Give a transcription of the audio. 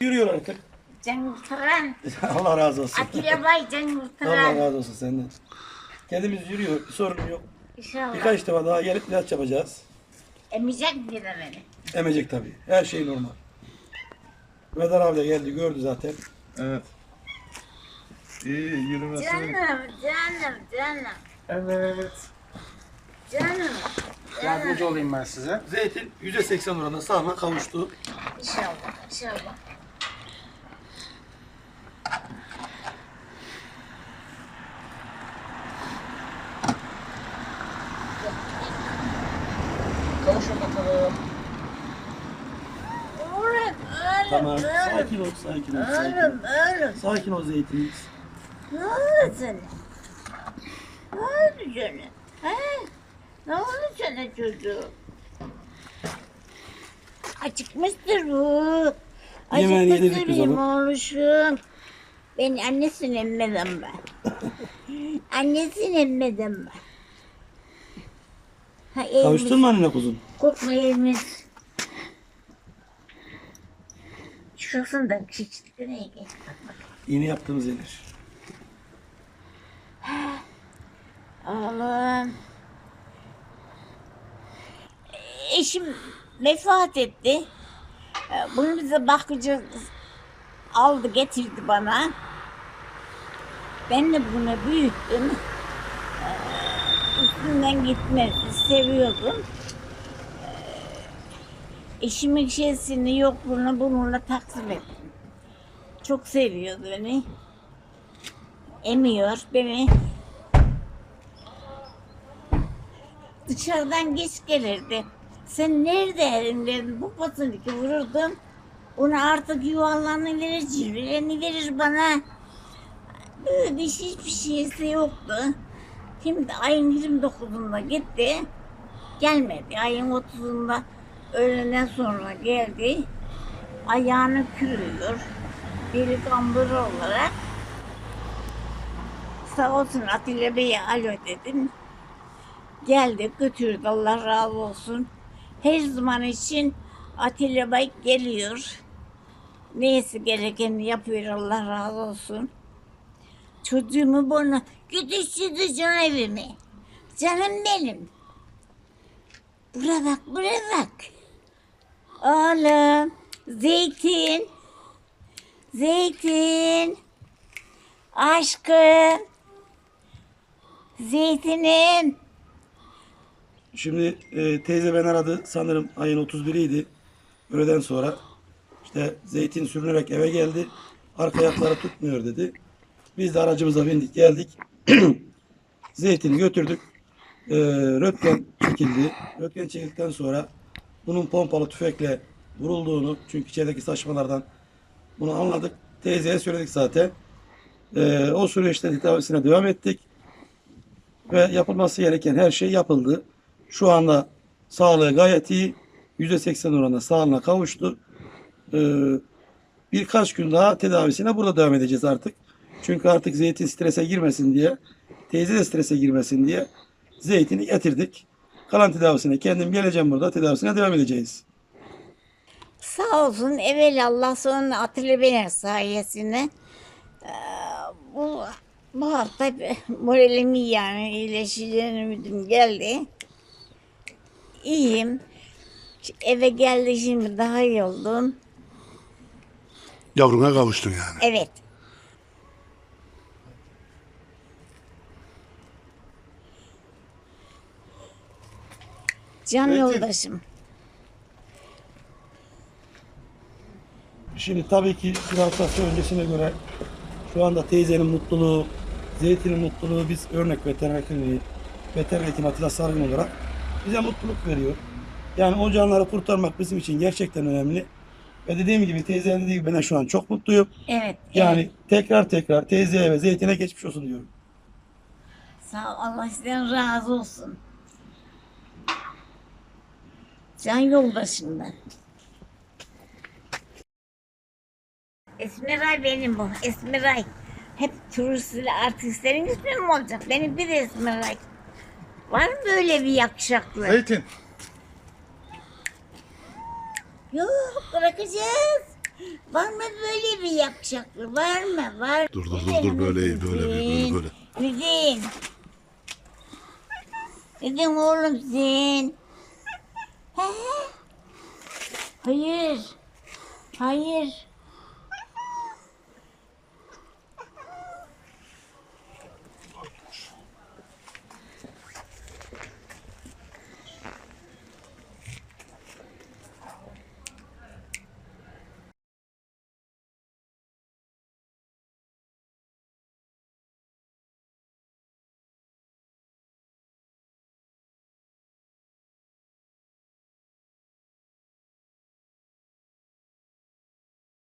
Yürüyor artık. Can Yurttaran. Allah razı olsun. Atilla Bay Can Allah razı olsun senden. Kendimiz yürüyor. Bir sorun yok. İnşallah. Birkaç defa daha gelip ilaç yapacağız. Emecek bir de beni. Emecek tabii. Her şey normal. Vedar abi de geldi gördü zaten. Evet. İyi yürümesi. Canım, canım, canım, Evet. canım. Yardımcı olayım ben size. Zeytin %80 oranında sağına kavuştu. İnşallah, inşallah. Kavuşun bakalım. Oğlum, oğlum, Tamam. Sakin ol, sakin ol, sakin ol. Oğlum, oğlum. Sakin ol zeytinimiz. Ne oldu sana? Ne oldu sana? He? Ne oldu sana çocuğum? Acıkmıştır bu. Yemeğini yedirdik Acıkmıştır biz benim oğluşum. Ben annesini emmedim ben. annesini emmedim ben. Ha, elimiz, Kavuştun mu annene kuzum? Korkma elimiz. Çıkasın da çiçekte neye geç? Bak bak. Yeni yaptığımız yerler. Oğlum. Eşim vefat etti. Ee, Bunu bize bakıcı aldı getirdi bana. Ben de bunu büyüttüm. Ee, Üstünden gitmedi. Seviyordum. Eşimin şeysini yokluğunu bununla taksim ettim. Çok seviyor beni. Emiyor beni. dışarıdan geç gelirdi. Sen nerede elimlerin bu pasını ki vururdum. Onu artık yuvarlanı verir, cilvelerini verir bana. Böyle bir şey, hiçbir şeysi yoktu. Şimdi ayın 29'unda gitti. Gelmedi. Ayın 30'unda öğleden sonra geldi. Ayağını. Biri kambur olarak. Sağ olsun Atilla Bey'e alo dedim. Geldi götürdü Allah razı olsun. Her zaman için Atilla Bey geliyor. Neyse gerekeni yapıyor Allah razı olsun. Çocuğumu bana götürsün can evimi. Canım benim. Bura bak bura bak. Oğlum zeytin. Zeytin. Aşkım. Zeytinim. Şimdi e, teyze ben aradı. Sanırım ayın 31'iydi. Öğleden sonra. işte zeytin sürünerek eve geldi. Arka ayakları tutmuyor dedi. Biz de aracımıza bindik geldik. Zeytini götürdük. E, röntgen çekildi. Röntgen çekildikten sonra bunun pompalı tüfekle vurulduğunu çünkü içerideki saçmalardan bunu anladık. Teyzeye söyledik zaten. E, o süreçte tedavisine devam ettik. Ve yapılması gereken her şey yapıldı. Şu anda sağlığı gayet iyi. %80 oranında sağlığına kavuştu. Ee, birkaç gün daha tedavisine burada devam edeceğiz artık. Çünkü artık zeytin strese girmesin diye, teyze de strese girmesin diye zeytini getirdik. Kalan tedavisine kendim geleceğim burada tedavisine devam edeceğiz. Sağ olsun evvel Allah sonra Atilla Bey'in sayesinde eee, bu, bu hafta moralim iyi yani iyileşeceğini ümidim geldi. İyiyim. Eve geldi şimdi daha iyi oldum. Yavruna kavuştun yani. Evet. Can yoldaşım. Şimdi tabii ki hafta öncesine göre şu anda teyzenin mutluluğu, zeytinin mutluluğu biz örnek veteriner kliniği, veteriner hekim Atilla Sargın olarak bize mutluluk veriyor. Yani o canları kurtarmak bizim için gerçekten önemli. Ve dediğim gibi teyzenin dediği gibi ben şu an çok mutluyum. Evet. Yani evet. tekrar tekrar teyzeye ve zeytine geçmiş olsun diyorum. Sağ ol, Allah sizden razı olsun. Can yoldaşımdan. Esmeray benim bu. Esmeray. Hep turistli artistlerin ismi mi olacak? Benim bir Esmeray. Var mı böyle bir yakışıklı? Zeytin. Yok bırakacağız. Var mı böyle bir yakışıklı? Var mı? Var. Dur, dur, dur, dur, böyle iyi, böyle, böyle, böyle. Gidin. Gidin oğlum sen. Hayır. Hayır.